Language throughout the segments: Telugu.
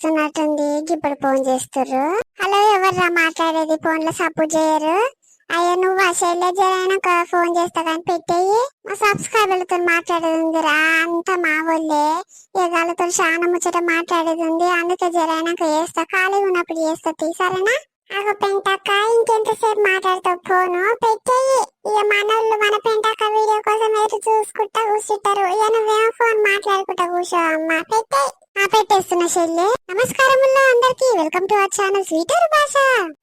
చేస్తున్నట్టుంది ఇప్పుడు ఫోన్ చేస్తుర్రు. హలో ఎవర్రా మాట్లాడేది? ఫోన్లో సపోర్ట్ చేయరు. అయ్యో నువ్వు ఆ శైలజ ఫోన్ చేస్తా కానీ పెట్టేయి. మా సబ్స్క్రైబర్లతో మాట్లాడేది ఉందిరా అంతా మా వాళ్ళే. ఇక వాళ్ళతో చాలా ముచ్చట మాట్లాడేది ఉంది అందుకే జరైనాక చేస్తా. ఖాళీగా ఉన్నప్పుడు చేస్తా తీ, సరేనా? అగో పెంటక్క. ఇంకెంతసేపు మాట్లాడతావు? ఫోను పెట్టేయి. ఇక మనోళ్ళు మన పెంటాక వీడియో కోసం ఎదురు చూసుకుంటా కూర్చుంటారు. ఇక నువ్వేమో ఫోన్ మాట్లాడుకుంటా కూర్చో అమ్మ. పెట్టేయి. పెట్టేస్తున్న చెల్లి నమస్కారముల్లో అందరికి. వెల్కమ్ టు అవర్ ఛానల్ స్వీటర్ భాష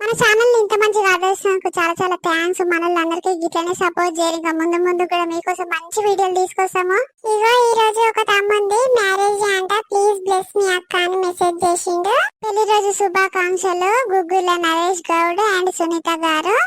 మన ఛానల్ ఇంత మంచిగా ఆదర్శనకు చాలా చాలా థ్యాంక్స్ మనల్ని అందరికీ గిట్లనే సపోర్ట్ చేయాలి ఇంకా ముందు ముందు కూడా మీకోసం మంచి వీడియోలు తీసుకొస్తాము. ఇగో ఈ రోజు ఒక తమ్ముంది. మ్యారేజ్ అంట. ప్లీజ్ బ్లెస్ మీ అక్క అని మెసేజ్ చేసిండు. పెళ్ళి రోజు శుభాకాంక్షలు. గుగ్గుల నరేష్ గౌడ్ అండ్ సునీత గారు.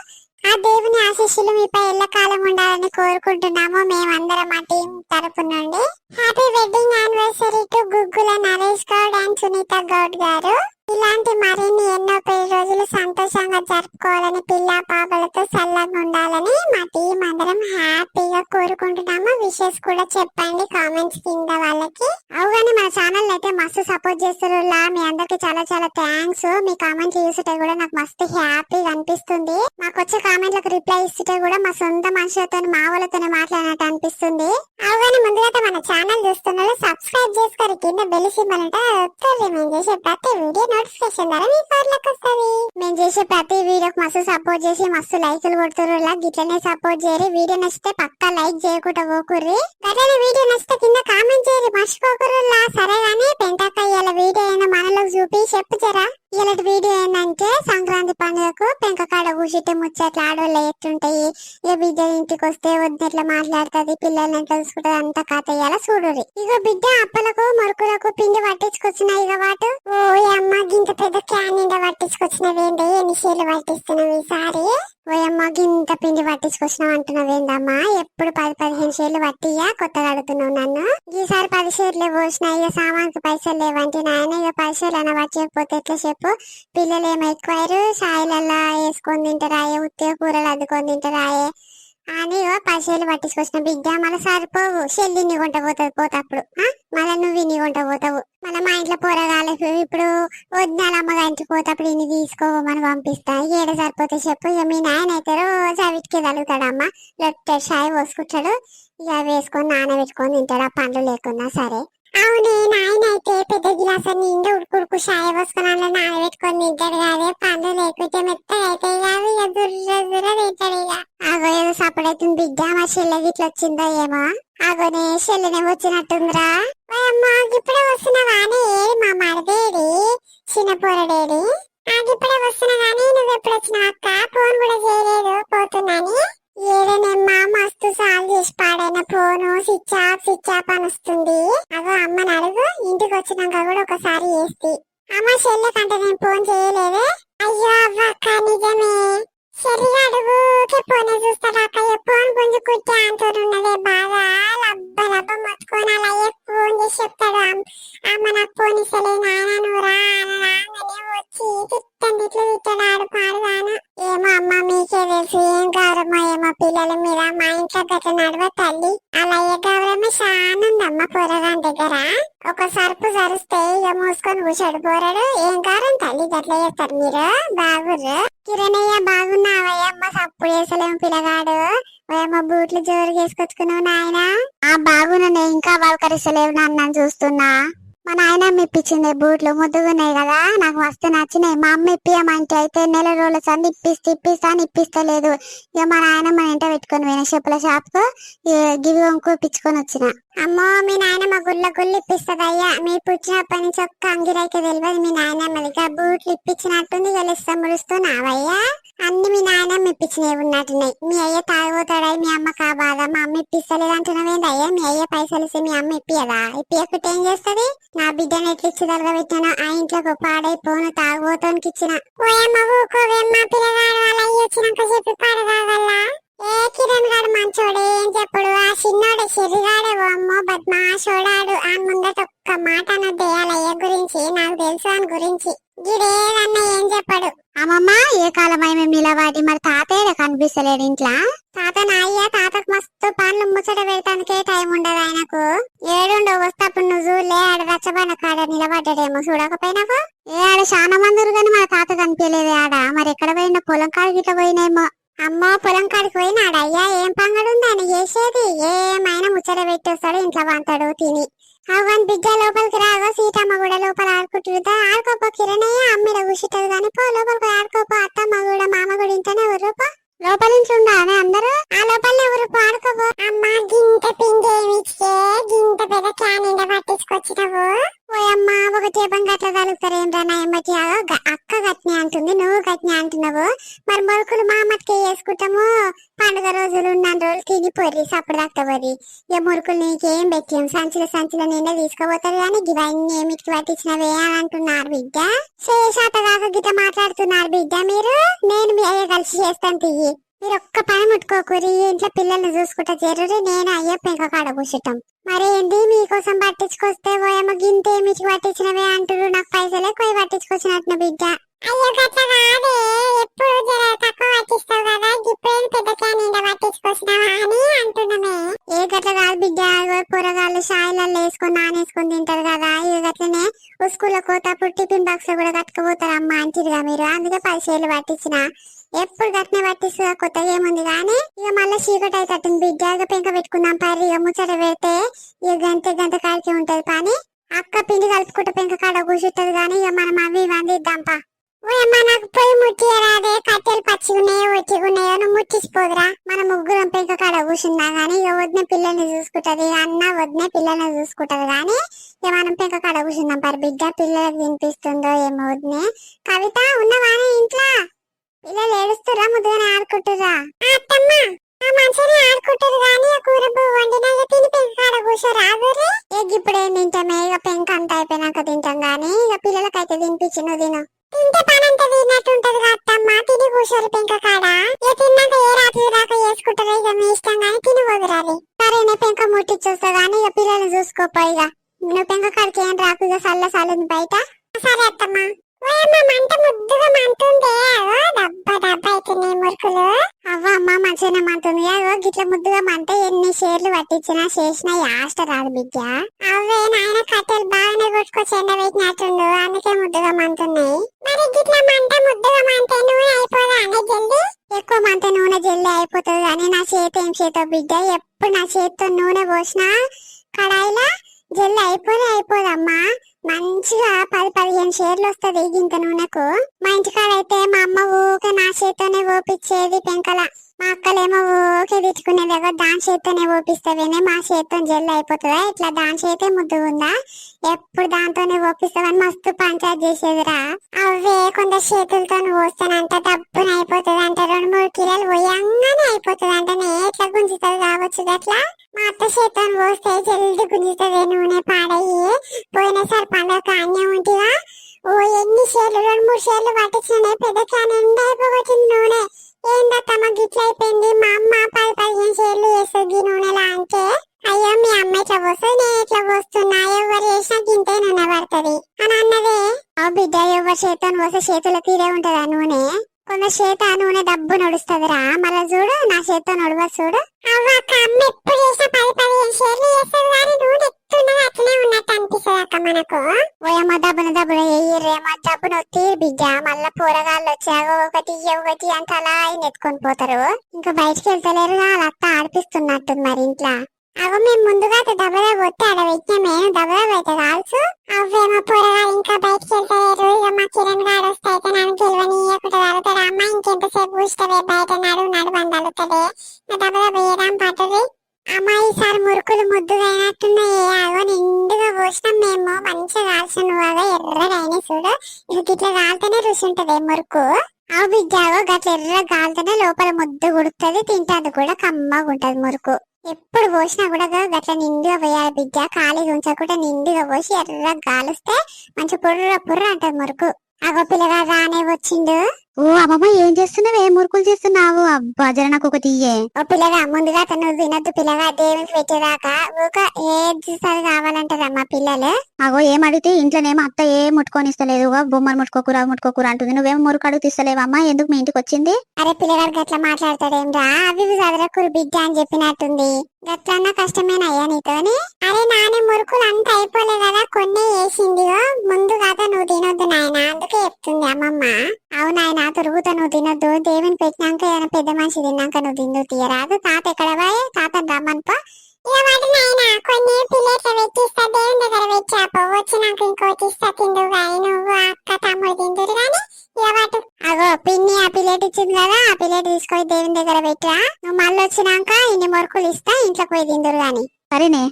ఆ దేవుని ఆశీస్సులు మీపై ఎల్లకాలం ఉండాలని కోరుకుంటున్నాము. మేమందరం మా టీం తరపు నుండి. Happy wedding anniversary to Guggula Naresh Goud and Sunitha Goud garu. ఇలాంటి మరిన్ని ఎన్నో పెళ్ళి రోజులు సంతోషంగా జరుపుకోవాలని పిల్ల పాపలతో చల్లగా ఉండాలని మా టీం అందరం హ్యాపీగా కోరుకుంటున్నాము. విషెస్ కూడా చెప్పండి కామెంట్స్ కింద వాళ్ళకి. అవుగానే మన ఛానల్ అయితే మస్తు సపోర్ట్ చేస్తారు మీ అందరికి చాలా చాలా థ్యాంక్స్ మీ కామెంట్ చూస్తుంటే కూడా నాకు మస్తు హ్యాపీగా అనిపిస్తుంది. మాకు వచ్చే కామెంట్లకు రిప్లై ఇస్తుంటే కూడా మా సొంత మనుషులతో మా వాళ్ళతోనే మాట్లాడినట్టు అనిపిస్తుంది. అవుగాని ముందుగా మన ఛానల్ చూస్తున్నారు సబ్స్క్రైబ్ చేసుకోరు. కింద బెల్ సింబల్ అంటే మేము చేసే ప్రతి వీడియో నోటిఫికేషన్ ద్వారా మీ ఫోన్లోకి వస్తుంది. మేము చేసే ప్రతి వీడియోకి మస్తు సపోర్ట్ చేసి మస్తు లైకులు కొడుతురు గిట్లనే సపోర్ట్ చేయరు. వీడియో నచ్చితే పక్కా లైక్ చేయకుండా పోకుర్రి. గట్లనే వీడియో నచ్చితే కింద కామెంట్ చేయరు. మర్చిపోకుర్రులా. సరే గానీ పెంటాక ఇవాళ వీడియో అయినా మనలోకి చూపి చెప్పు జరా. ఇలాంటి వీడియో ఏంటంటే సంక్రాంతి పండుగకు పెంకకాడ కూర్చుంటే ముచ్చట్లు ఆడవాళ్ళు ఎట్లుంటాయి ఇక బిడ్డ ఇంటికి వస్తే వద్దు ఎట్లా మాట్లాడుతుంది పిల్లల్ని ఎట్లా చూసుకుంటుంది అంత కథ ఇయ్యాల చూడుర్రి. ఇక బిడ్డ అప్పలకు మరుకులకు పిండి పట్టించుకొచ్చినాయి ఇక వాటు. ఓ అమ్మ గింత పెద్ద క్యాన్ నిండా పట్టించుకొచ్చినవేంటి ఎన్ని షేర్లు పట్టిస్తున్నావు ఈసారి? ఓయమ్మ గింత పిండి పట్టించుకొచ్చినావు అంటున్నావేందమ్మా? ఎప్పుడు పది పదిహేను షేర్లు పట్టియా కొత్తగా అడుగుతున్నావు నన్ను. ఈసారి పది షేర్లే పోసిన ఇక సామాన్కి పైసలు లేవంటే నాయన ఇక పైసలు అన్న పట్టకపోతే ఎట్లా చెప్పు? పిల్లలు ఏమో ఎక్కువయ్యారు? సాయిలల్లా వేసుకొని తింటారాయే ఉత్తే కూరలు అద్దుకొని తింటారాయే. అని పది పైసలు పట్టించుకొచ్చిన బిడ్డ మళ్ళీ సరిపోవు. చెల్లిని కొంట పోతుంది పోతప్పుడు మళ్ళీ నువ్వు నీ కొంట పోతావు. మళ్ళీ మా ఇంట్లో పోరగాలకు ఇప్పుడు వద్దాల అమ్మగా ఇంటికి పోతప్పుడు ఇన్ని తీసుకోమని పంపిస్తా. ఏడ సరిపోతే చెప్పు. ఇక మీ నాయన అయితే రోజు అవిటికి తగులుతాడమ్మ లొట్టె షాయి పోసుకుంటాడు. ఇక వేసుకొని నానబెట్టుకొని తింటాడు. ఆ పండ్లు లేకున్నా సరే. అవునే నాయన అయితే పెద్ద గిలాస నిండా ఉడుకుడుకు షాయ పోసుకున్నాను అలా నానబెట్టుకొని తింటాడు కాదే పండు లేకుంటే మెత్తగా అయితే కాదు ఇక దుర్ర దుర్ర తింటాడు ఇక అగో ఏదో సపడైతుంది బిడ్డ మా చెల్లె గిట్ల వచ్చిందో ఏమో. అగోనే చెల్లెనే వచ్చినట్టుందిరా. అమ్మా ఇప్పుడే వస్తున్నావానే ఏది మా మరదేడి? చిన్న పొరడేడి? నాకు ఇప్పుడే వస్తున్నా కానీ నువ్వు ఎప్పుడు వచ్చినావు అక్క పిల్లల మీద మా ఇంట్లో గట్ల నడవ తల్లి. అలా ఏ గౌరవమే చాలా పోరగాని దగ్గర. ఒక సరుపు సరిస్తే ఇక మూసుకొని కూర్చోడు పోరాడు ఏం కారం తల్లి? గట్ల చేస్తారు మీరు? బాగుర్రు. కిరణయ్య బాగున్నావయ్య? అమ్మ సప్పు చేసలేము పిల్లగాడు. ఓయమ్మ బూట్లు జోరు చేసుకొచ్చుకున్నావు నాయన. ఆ బాగున్నా ఇంకా పలకరిస్తలేవు నన్ను చూస్తున్నా. మా నాయన ఇప్పించింది బూట్లు ముద్దుగున్నాయి కదా నాకు మస్తు నచ్చినాయి. మా అమ్మ ఇప్పియమంటే అయితే నెల రోజుల సంది ఇప్పిస్తే ఇప్పిస్తా అని ఇప్పిస్తలేదు. ఇక మా నాయన మా ఇంట పెట్టుకొని పోయిన చెప్పుల షాప్ గివి వంకు ఇప్పించుకొని వచ్చిన. అమ్మో మీ నాయన మా గుళ్ళ గుళ్ళు ఇప్పిస్తుంది అయ్యా. మీ పుచ్చినప్పటి నుంచి ఒక్క అంగిరైతే తెలియదు మీ నాయనమ్మది ఇక బూట్లు ఇప్పించినట్టుంది తెలుస్తా ముడుస్తూ నావయ్యా అన్ని మీ నాయనమ్మ ఇప్పించినవి ఉన్నట్టున్నాయి. మీ అయ్య తాగిపోతాడై మీ అమ్మ కా మా అమ్మ ఇప్పిస్తలేదు అంటున్నావేంది అయ్యా? మీ అయ్య పైసలు ఇస్తే మీ అమ్మ ఇప్పియదా? ఇప్పియకుంటే ఏం చేస్తుంది? నా బిడ్డను ఎట్లా ఇచ్చి పెట్టాను ఆ ఇంట్లోకి పాడైపోను తాగుబోతానికి ఇచ్చిన. ఓయమ్మ ఊకోవేమ్మ పిల్లగాడు వాళ్ళ అయ్యి వచ్చినాక చెప్పి పాడగాగల్లా ఏ కిరణ్ గారు మంచోడే? చెరిగాడే ఓ అమ్మో బద్మాషోడాడు ఆ ముందట ఒక్క మాట అన్నది అలయ్య గురించి నాకు తెలుసు అని గురించి. గిడేదన్నా ఏం చెప్పాడు. అమ్మమ్మ ఏ కాలమైన నిలవాడి మరి తాతయ్య కనిపిస్తలేడు ఇంట్లో? తాత నాయ్య తాతకు మస్తు పనులు ముచ్చట పెడతానికే టైం ఉండదు ఆయనకు. ఏడుండో వస్తప్పుడు నువ్వు చూడలే ఆడ రచ్చబండ కాడ నిలబడ్డాడేమో చూడకపోయినావు? ఏ ఆడ చాలా మంది కానీ మన తాత కనిపించలేదు ఆడ. మరి ఎక్కడ పోయిన పొలం కాడ గిట్ల పోయినేమో అమ్మో పొలం కాడికి పోయినాడు? అయ్యా ఏం ఏమైనా ముచ్చట పెట్టేస్తాడు ఇంట్లో వంతాడు తిని. అవన్ బిడ్డ లోపలికి రాగో సీతమ్మ కూడా లోపల ఆడుకుంటుందా? ఆడుకోపో కిరణయ్య అమ్మిడ కూర్చుంటది కానీ పో లోపలికి ఆడుకోపో. అత్తమ్మ కూడా మామ కూడా ఇంటనే ఎవరు లోపల నుంచి ఉండాలి అందరూ? ఆ లోపల ఎవరు ఆడుకోపో. అమ్మ గింత పిండేమిచ్చే గింత పెద్ద క్యాన్ నిండా పట్టించుకొచ్చినావు ఓయమ్మ ఒక చేపం గట్ల తలుగుతారేంట్రా నా ఎమ్మటి అక్క గట్ని అంటుంది నువ్వు గట్ని అంటున్నావు. మరి మొలకలు మా అమ్మకి వేసుకుంటాము. పండుగ రోజులు ఉన్న రోజులు తినిపోర్రి సప్పుడు తక్కువరి ఇక మురుకులు నీకేం పెట్టాం సంచుల సంచుల నిండా తీసుకుపోతారు కానీ ఇవన్నీ ఏమిటికి పట్టించినవే అని అంటున్నారు బిడ్డ. శేషాత కాక గిట మాట్లాడుతున్నారు బిడ్డ మీరు. నేను మీ అయ్య కలిసి చేస్తాను తియ్యి. మీరు ఒక్క పని ముట్టుకోకూరి ఇంట్లో పిల్లల్ని చూసుకుంటా జరురి నేను అయ్యే పెంక కాడ కూర్చుంటాం. మరి ఏంది మీకోసం పట్టించుకొస్తే ఓయమ్మ గింత ఏమిటికి పట్టించినవే అంటారు నాకు పైసలు ఎక్కువ పట్టించుకొచ్చినట్టు బిడ్డ. అయ్యో గట్ల కాదే. ఎప్పుడు జర తక్కువ పట్టిస్తావు కదా. ఇప్పుడు పెద్ద క్యాన్ నిండా పట్టించుకొచ్చినావా అని అంటున్నామే. ఏ గట్ల కాదు బిడ్డ. కూరగాయలు షాయిలలో వేసుకొని నానేసుకొని తింటారు కదా. ఇక గట్లనే స్కూల్లో కోతప్పుడు టిఫిన్ బాక్స్ కూడా కట్టుకుపోతారు అమ్మ అంటారుగా మీరు. అందుకే పైసలు పట్టించిన. ఎప్పుడు గట్నే పట్టిస్తుందా కొత్తగా ఏముంది కానీ ఇక మళ్ళీ చీకటి అయితే బిడ్డ. ఇక పెంక పెట్టుకుందాం పరి ఇక ముచ్చట పెడితే ఇక గంట గంట కాడికి ఉంటది పని. అక్క పిండి కలుపుకుంటే పెంక కాడ కూర్చుంటది కానీ ఇక మనం అవి ఇవన్నీ ఇద్దాంపా ఓయమ్మ నాకు పోయి ముట్టియరాదే. కట్టెలు పచ్చిగున్నాయో ఒట్టిగున్నాయో నువ్వు ముట్టిసిపోదురా మన ముగ్గురం పెంక కాడ కూర్చున్నా గానీ ఇక వదిన పిల్లల్ని చూసుకుంటది అన్న వదిన పిల్లల్ని చూసుకుంటది కానీ ఇక మనం పెంక కాడ కూర్చున్నాం పరి బిడ్డ. పిల్లలకు వినిపిస్తుందో ఏమో వదినే. కవిత ఉన్నవానే ఇంట్లో? పిల్లలు ఏడుస్తురా ముద్దుగా ఆడుకుంటురా. అత్తమ్మ మంచిగానే ఆడుకుంటారు కానీ ఆ కూర పువ్వు వండినాక తిని పెంక కాడ కూర్చోరా ఎగ్ ఇప్పుడు ఏం తింటామే ఇక పెంక అంతా అయిపోయినాక తింటాం గానీ ఇక పిల్లలకైతే తినిపించి నువ్వు తిను. తింటే పని అంతా తిన్నట్టు ఉంటది అత్తమ్మ తిని కూర్చోరు పెంక కాడ. ఇక తిన్నాక ఏ రాత్రి దాకా చేసుకుంటారో ఇక మీ ఇష్టం గానీ తిని వదిరాలి సరేనే పెంక ముట్టించొస్తా గానీ ఇక పిల్లల్ని చూసుకోపో ఇక నువ్వు పెంక కాడికి ఏం రాకు ఇక సల్ల సల్లుంది బయట? సరే అత్తమ్మ. ఓయమ్మ ముద్దుగా మంటుందే. ఓ డబ్బా డబ్బా అవుతున్నాయి అవ్వ అమ్మ మంచిగానే మంటుంది. అగో గిట్ల ముద్దుగా మంటే ఎన్ని షేర్లు పట్టించినా చేసిన యాస్ట్ రాదు బిడ్డ. అవే నాయన కట్టెలు బాగానే కొట్టుకొచ్చి ఎండ పెట్టినట్టుండు అందుకే ముద్దుగా మంతున్నాయి మరి గిట్ల మంట ముద్దుగా మంటే నూనె అయిపోదా? అనే జల్దీ ఎక్కువ మంట నూనె జల్దీ అయిపోతుంది కానీ నా చేతి ఏం చేతో బిడ్డ? ఎప్పుడు నా చేతితో నూనె పోసినా కడాయిలా జల్దీ అయిపోదే అయిపోదమ్మా. మంచిగా పది పదిహేను షేర్లు వస్తుంది ఇంత నూనెకు. మా ఇంటికాడ అయితే మా అమ్మ ఊకే నా చేత్తోనే ఓపిచ్చేది పెంకల. మా అక్కలేమో ఊకే తిట్టుకునేది ఏదో దాని చేత్తోనే ఓపిస్తావేనే మా చేత్తో జల్లు అయిపోతుందా? ఇట్లా దాని చేతే ముద్దు ఉందా ఎప్పుడు దాంతోనే ఓపిస్తావని మస్తు పంచాయత్ చేసేదిరా. అవే కొందరు చేతులతో పోస్తానంట డబ్బున అయిపోతుంది అంటే రెండు మూడు కిలోలు పోయంగానే అయిపోతుంది అంటే ఎట్లా గుంజుతుంది కావచ్చు అట్లా మా అత్త చేతితో పోస్తే జల్ది గుంజుతుంది నూనె పాడయ్యి. పోయినసారి పండుగ కాన్యం ఉంటిగా ఓ ఎన్ని షేర్లు రెండు మూడు షేర్లు పట్టించినాయి పెద్ద క్యాన్ ఎండ అయిపోగొచ్చింది నూనె. ఏందత్తమ్మ గిట్ల అయిపోయింది మా అమ్మ పది పదిహేను షేర్లు వేస్తుంది నూనెలా అంటే? అయ్యో మీ అమ్మ ఇట్లా పోస్తుంది నేను ఇట్లా పోస్తున్నా? ఎవరు చేసినా గింతే నూనె పడుతుంది. అని అన్నదే. ఆ బిడ్డ ఎవరి చేతను పోస్తే చేతుల తీరే ఉంటుందా నూనె? కొందరు చేత నూనె డబ్బు నడుస్తుందిరా. మళ్ళా చూడు నా చేత నడువ చూడు. అవ్వ అక్క అమ్మ ఎప్పుడు చేసినా పది పదిహేను షేర్లు చేస్తుంది కానీ నూనె ఎత్తున్నది అట్లనే ఉన్నట్టు అనిపిస్తుంది అక్క మనకు. ఓయమ్మ డబ్బున డబ్బున ఎయ్యరేమో డబ్బున ఒత్తి బిడ్డ. మళ్ళా పోరగాళ్ళు వచ్చాక ఒకటి ఒకటి అంత అలా ఆయన ఎత్తుకొని పోతారు. ఇంకా బయటికి వెళ్తలేరు అలా అత్త ఆడిపిస్తున్నట్టుంది మరి ఇంట్లో. అవ మేము ముందుగా దబరా కొట్టి ఆడ పెట్టినా మేము దబరా అయితే కాల్సు అవేమో పొరగాడు ఇంకా బయటికి వెళ్తారు ఇక మా కిరణ్ గారు వస్తే అయితే నన్ను గెలవనీయకుండా అడుగుతాడు అమ్మ ఇంకెంతసేపు కూర్చుంటే బయట నడు నడుబండి అడుగుతాడే నా దబరా వేయడం పడుతుంది అమ్మ ఈసారి మురుకులు ముద్దుగైనట్టున్నాయి అగో నిండుగా పోసినాం మేము. మంచిగా కాల్సిన నువ్వుగా ఎర్రగైన చూడు. ఇది ఇట్లా కాలుతూనే రుచి ఉంటుంది మురుకు. అవి బిడ్డాగో గట్ల ఎర్ర కాలుతూనే లోపల ముద్దు గుడుతుంది తింటాది కూడా కమ్మగా ఉంటుంది మురుకు. ఎప్పుడు పోసినా కూడా గట్ల నిండుగా పోయాలి బిడ్డ ఖాళీగా ఉంచకుండా నిండుగా పోసి ఎర్ర గాలిస్తే మంచి పుర్ర పుర్ర అంటది మురుకు. అగో పిల్లగా రానే వచ్చిండు. ఓ అమ్మమ్మ ఏం చేస్తున్నావు? ఏ మురుకులు చేస్తున్నావు? అబ్బా జర నాకు ఒకటి ఇయ్యే ఓ పిల్లగా ముందుగా తను తినొద్దు పిల్లగా దేవునికి పెట్టేదాకా. ఊక ఏది చూసారు కావాలంటారమ్మా పిల్లలు? అగో ఏం అడిగితే ఇంట్లోనేమో అత్త ఏ ముట్టుకొని ఇస్తలేదు. "ఓ, బొమ్మలు ముట్టుకోకురా ముట్టుకోకురా అంటుంది. నువ్వేమో మురుకు అడుగు తీస్తలేవమ్మా ఎందుకు మీ ఇంటికి వచ్చింది? అరే పిల్లగాడు గట్లా మాట్లాడతాడేమ్రా అవి ఇవి చదరకురు బిడ్డ అని చెప్పినట్టుంది. గట్లన్నా కష్టమేనయ్యా నీతోని? అరే నాని మురుకులు అంతా అయిపోలే కదా కొన్ని వేసింది. ముందు కదా నువ్వు తినొద్దు నాయన అందుకే చెప్తుంది అమ్మమ్మ. అవునాయన తొరుగుతా నువ్వు తినొద్దు దేవుని పెట్టినాక ఏదైనా పెద్ద మనిషి తిన్నాక నువ్వు తిందు తీయరాదు. తాత ఎక్కడ పోయి తాత రమ్మనుకో ఇక వాటి నాయన కొన్ని ప్లేట్ల పెట్టిస్తా దేవుని దగ్గర పెట్టాపో వచ్చినాక ఇంకోటి ఇస్తా తిందు గాని నువ్వు అక్క తమ్ముడు తిందురు గాని ఇక వాటి అగో పిన్ని ఆ ప్లేట్ ఇచ్చింది కదా ఆ ప్లేట్ తీసుకొని దేవుని దగ్గర పెట్టరా? నువ్వు మళ్ళీ వచ్చినాక ఇన్ని మొరుకులు ఇస్తా ఇంట్లోకి పోయి తిందురు గాని. సరేనే.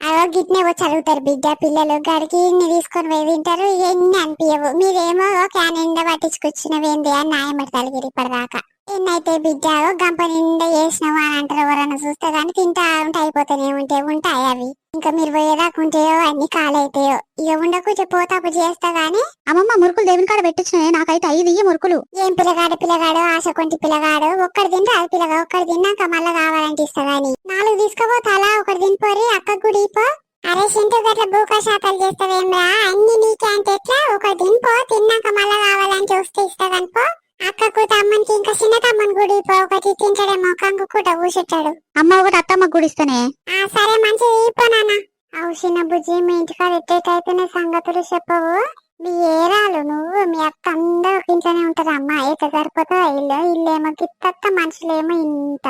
అగో గిట్నే వచ్చి అడుగుతారు బిడ్డ. పిల్లలు గడికి ఇన్ని తీసుకొని పోయి తింటారు. ఎన్ని అనిపించవు మీరేమో క్యాన్ నిండా పట్టించుకొచ్చినవేంది అని న్యాయమడతారు ఇప్పటిదాకా ఎన్నైతే బిడ్డ గంప నిండా వేసినావు అని అంటారు ఎవరన్నా చూస్తే కానీ తింటా ఉంటే అయిపోతానే ఉంటే ఉంటాయి అవి. ఇంకా మీరు పోయేదాకా ఉంటాయో అన్ని కాలైతాయో ఇక ఉండకుంటే పోతాపు చేస్తా గానీ. అమ్మమ్మ మురుకులు దేవుని కాడ పెట్టించినాయి నాకైతే ఐదు ఇయ్యి మురుకులు. ఏం పిల్లగాడు పిల్లగాడు ఆశ కొంటి పిల్లగాడు ఒక్కడు తింటే అది పిల్లగా ఒక్కడు తిన్నాక మళ్ళా కావాలంటే ఇస్తా గాని. నాలుగు తీసుకోపో తలా ఒకటి తినిపోరి అక్క గుడి పో. అరే సింటూ గట్ల బూకా శాతాలు చేస్తావేమ్రా అన్ని నీకే అంటే ఎట్లా ఒకటి తినిపో తిన్నాక మళ్ళా కావాలంటే వస్తే ఇస్తా కనుకో అక్కకు తమ్మనికి ఇంకా చిన్న తమ్మని గుడి ఒకటి తింటాడేమో కంకు కూడా కూర్చుంటాడు అమ్మ ఒకటి అత్తమ్మ గుడిస్తేనే? ఆ సరే మంచిది పో నాన్న. అవు చిన్న బుజ్జి మీ ఇంటికాడ ఎట్టయితేనే సంగతులు చెప్పవు. మీ ఏరాలు నువ్వు మీ అక్క అందరూ ఇంట్లోనే ఉంటారు. అమ్మ అయితే సరిపోతా ఇల్లు ఇల్లేమో గిత్తత్త మనుషులేమో ఇంత.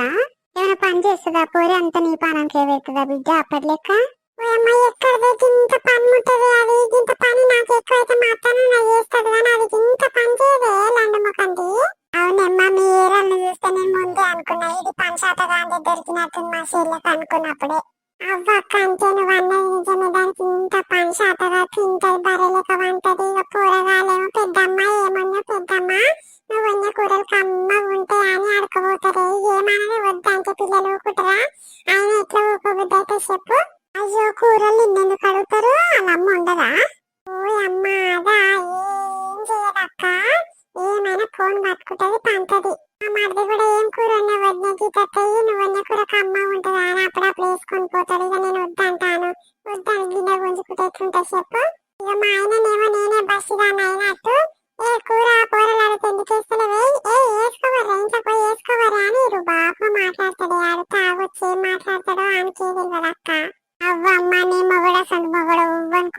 ఏమైనా పని చేస్తుందా? పోరి అంత నీ పానానికి పెడుతుందా బిడ్డ? అప్పట్లెక్క ఓ అనుకున్నప్పుడే. అవ్వ అంటే నువ్వు అన్నది నిజమే. దానికి ఇంత పని శాతగా తింటది బర్రెలక వంటది. ఇక కూరగాయలేమో పెద్దమ్మ ఏమన్నా పెద్దమ్మ. నువ్వు వండిన కూరలు కమ్మ ఉంటాయి అని అడకపోతారే ఏమన్నది వద్దంటే పిల్లలు ఊకుంటారా? ఆయన ఎట్లా ఊకోబుద్దైతే చెప్పు. అయ్యో కూరలు నిన్నెందుకు అడుగుతారు వాళ్ళ అమ్మ ఉండదా? ఓ అమ్మ అదా ఏం చేయదక్క ఏమైనా ఫోన్ పట్టుకుంటది పంతది మా మరిది కూడా ఏం కూర ఉన్న వదిన గీతయ్యి నువ్వు వండిన కూర అమ్మ ఉంటుందా అని అప్పుడప్పుడు వేసుకొని పోతాడు. ఇక నేను వద్దంటాను. వద్దాను గిన్నె గుంజుకుంటే ఎట్లుంటా చెప్పు? ఇక మా ఆయననేమో నేనే బస్సుదాన్ని అయినట్టు. ఏ కూర కూరలు అడిగితే ఎందుకు వేస్తలేవే ఏ వేసుకోవర్రా ఇంకా పోయి వేసుకోవర్రా అని ఇరు బాప మాట్లాడతాడు ఆడు తాగొచ్చి ఏం మాట్లాడతాడో ఆయనకి తెలియదు అక్క. అవ్వ అమ్మ నీ మొగుడు అసలు మొగుడు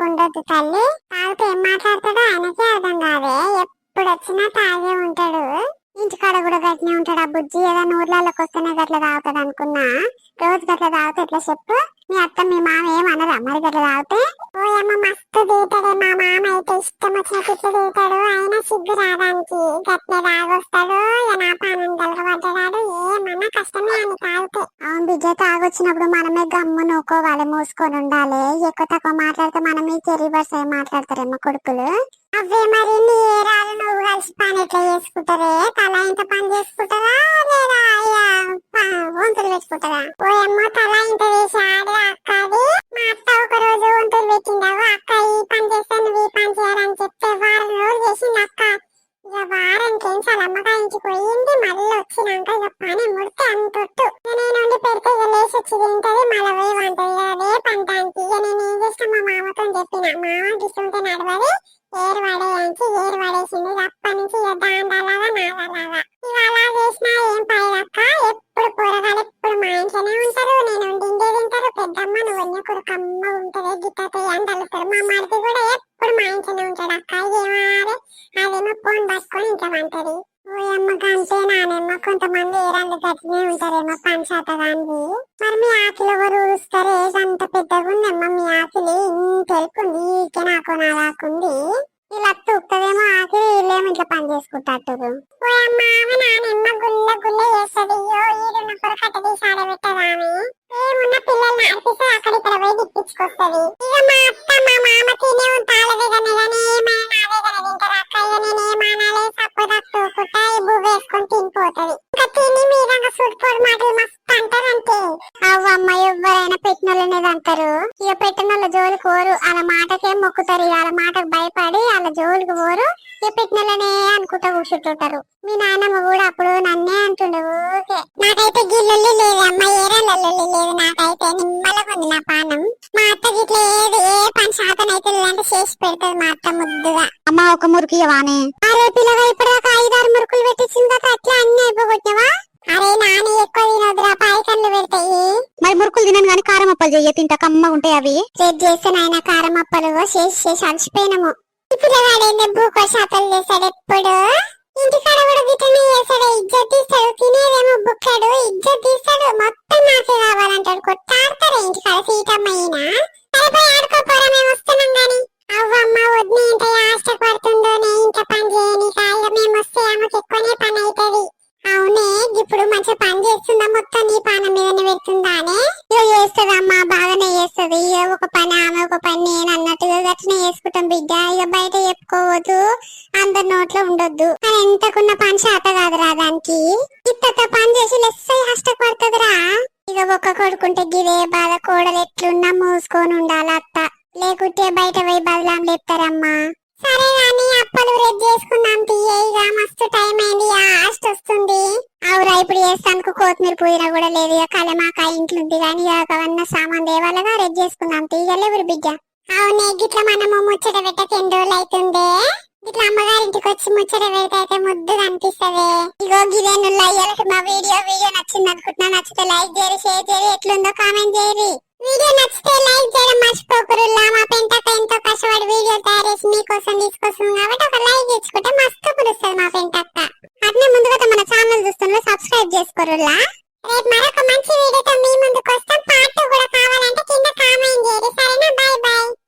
ఉండొద్దు తల్లి. తాగితే ఏం మాట్లాడతాడో ఆయనకే అర్థం కాదే. ఎప్పుడు వచ్చినా తాగే ఉంటాడు. ఇంటికాడ కూడా గట్టినే ఉంటాడు. ఆ బుజ్జి ఏదో ఊర్లలోకి వస్తేనే గట్లా తాగుతాడు అనుకున్నా. రోజు గట్లా తాగితే ఎట్లా చెప్పు? మీ అత్త మీ మామ ఏమనరా మరి గట్లా తాగితే? ఓ అమ్మ మస్తు తీతాడే మా మామ అయితే ఇష్టం వచ్చినట్టు ఇట్లా తీతాడు ఆయన సిగ్గు రావడానికి గట్లే తాగొస్తాడు. ఇక నా పానం కలగబడ్డాడు ఏమన్నా కష్టమే అని తాగితే. అవును ఆగొచ్చినప్పుడు మనమే గమ్ము నూకోవాలి మూసుకొని ఉండాలి. ఎక్కువ తక్కువ మాట్లాడితే మనమే రివర్స్ అయ్యి మాట్లాడతారేమో కొడుకులు. అవే మరి నీ ఏరాలు నువ్వు కలిసి పని ఎట్లా చేసుకుంటారే? తల ఇంత పని చేసుకుంటారా? లేదా ఇక వంతులు పెట్టుకుంటారా? ఓ అమ్మ తల ఇంత వేసి ఆడే అక్క అది? మా అత్త ఒక రోజు వంతులు పెట్టిండవు అక్క ఈ పని చేస్తే నువ్వు ఈ పని చేయాలని చెప్తే వారం రోజులు చేసింది అక్క. ఇక వారం ఏం చాలా అమ్మకాయించి పోయింది. మళ్ళీ వచ్చినాక ఇక పని ముడితే అంతొట్టు. నేను మరి మీ ఆకలి ఎవరు ఊరుస్తారు అంత పెద్దగా ఉందమ్మా మీ ఆకలి ఇంత తెలుకుంది ఈకే నాకు నాదాకుంది. ఇలా తూపుతుందేమో ఆకలి వీళ్ళేమో ఇట్లా పని చేసుకుంటారు. ఓ అమ్మ ఆమె నానమ్మ గుల్ల గుల్ల చేస్తుంది. అయ్యో ఈడున్న కూర కట్ట తీసి ఆడబెట్టదా ఏమున్న పిల్లల్ని నడిపిస్తే అక్కడ ఇక్కడ పోయి తిప్పించుకొస్తుంది. ఇక మా అత్త మా మామ తినే ఉంటాలదే కానీ కానీ ఏమైనా అవే కానీ తింటారు అక్క? ఇక నేను ఏమనాలి సపోదా తూకుంటా ఈ బువ్వ వేసుకొని తినిపోతుంది. ఇంకా తిని మీద సుడిపోడు మాటలు మస్తు అంటారంటే. అవ్వమ్మ ఎవరైనా పెట్టిన వాళ్ళనేది అంటారు. ఇక పెట్టిన వాళ్ళ జోలికి పోరు. వాళ్ళ మాటకే మొక్కుతారు. వాళ్ళ మాటకు భయపడి వాళ్ళ జోలికి పోరు. ఇక పెట్టినలనే అనుకుంటా కూర్చుంటుంటారు. మీ నాన్నమ్మ కూడా అప్పుడు నన్నే అంటుండే ఊకే నాకైతే గిల్లు లేదు అమ్మ ఏరల్లొల్లి లేదు నాకైతే నిమ్మలగా ఉంది నా పానం మా అత్త గిట్ల ఏది ఏ పని శాతం అయితే లేదంటే చేసి పెడుతుంది మా అత్త ముద్దుగా. అమ్మ ఒక మురికి వానే అరే పిల్లగా ఇప్పటిదాకా ఐదారు మురుకులు పెట్టించింది కదా అట్లా అన్ని అయిపోగొట్టినవా? అరే నాని ఎక్కువ తినొద్దురా పాయకన్లు పెడతాయి. మరి మురుకులు తినను గాని కారం అప్పలు చెయ్య తింటా కమ్మగా ఉంటాయి అవి. రేపు చేస్తే నాయన కారం అప్పలు చేసి చేసి అలసిపోయినాము. ఇప్పుడు వాడేందే భూకో శాతలు చేశాడు ఎప్పుడు? ఇంటికాడ కూడా గిట్టనే చేశాడు ఇజ్జత్ తీస్తాడు తినేదేమో బుక్కడు ఇజ్జత్ తీస్తాడు మొత్తం నాకే కావాలంటాడు కొట్టాడతాడు ఇంటికాడ సీతమ్మైనా సరే పోయి ఆడుకోపోరా మేము వస్తున్నాం గాని. అవ్వమ్మ వద్దు ఇంత ఆశ పడుతుందో నే ఇంత పని చేయని కాయ మేము వస్తే ఆమెకు ఎక్కువనే పని అవుతుంది. అవునే ఇప్పుడు మంచి పని చేస్తుందా మొత్తం నీ పానం మీదనే పెడుతుందానే ఇక చేస్తుందమ్మా బాగానే చేస్తుంది ఇక ఒక పని ఆమె ఒక పని నేను అన్నట్టుగా గట్లనే చేసుకుంటాం బిడ్డ. ఇక బయట చెప్పుకోవద్దు అందరి నోట్లో ఉండొద్దు. అని ఎంతకున్న పని శాత కాదురా దానికి. ఇంత పని చేసి లెస్ కష్టపడుతుందిరా ఇక ఒక్క కొడుకుంటే గిదే బాధ కోడలు ఎట్లున్నా మూసుకొని ఉండాలి అత్త లేకుంటే బయట పోయి బదలాం లేపుతారమ్మా. సరే గాని అప్పలు రేపు చేసుకుందాం తీయ ఇక మస్తు టైం అయింది. ఆస్ట్ వస్తుంది. అవురా ఇప్పుడు చేస్తానికి. కొత్తిమీర పుదీనా కూడా లేదు. ఇక కలమాక ఇంట్లో ఉంది కానీ ఇక అవన్నీ సామాన్ దేవాలగా రేపు చేసుకుందాం తీయలేవురు బిడ్డ. అవునే గిట్ల మనము ముచ్చట పెట్టక ఎన్ని రోజులు అవుతుంది ఇట్లా అమ్మగారి ఇంటికి వచ్చి ముచ్చట పెడితే అయితే ముద్దు కనిపిస్తది ఇగో గిదేను అయ్యాలకి మా వీడియో వీడియో నచ్చింది అనుకుంటున్నా నచ్చితే లైక్ చేయరు షేర్ చేయరు ఎట్లుందో కామెంట్ చేయరు వీడియో నచ్చితే లైక్ చేయడం మర్చిపోకురులా మా పెంటక ఎంతో కష్టపడి వీడియో తయారు చేసి మీకోసం తీసుకొస్తుంది కాబట్టి ఒక లైక్ ఇచ్చుకుంటే మస్తు పులుస్తుంది మా పెంటక్క. అట్నే ముందుగా మన ఛానల్ చూస్తున్నా సబ్స్క్రైబ్ చేసుకోరులా? రేపు మరొక మంచి వీడియోతో మీ ముందుకు వస్తాం. పార్ట్ కూడా కావాలంటే కింద కామెంట్ చేయండి. సరేనా? By by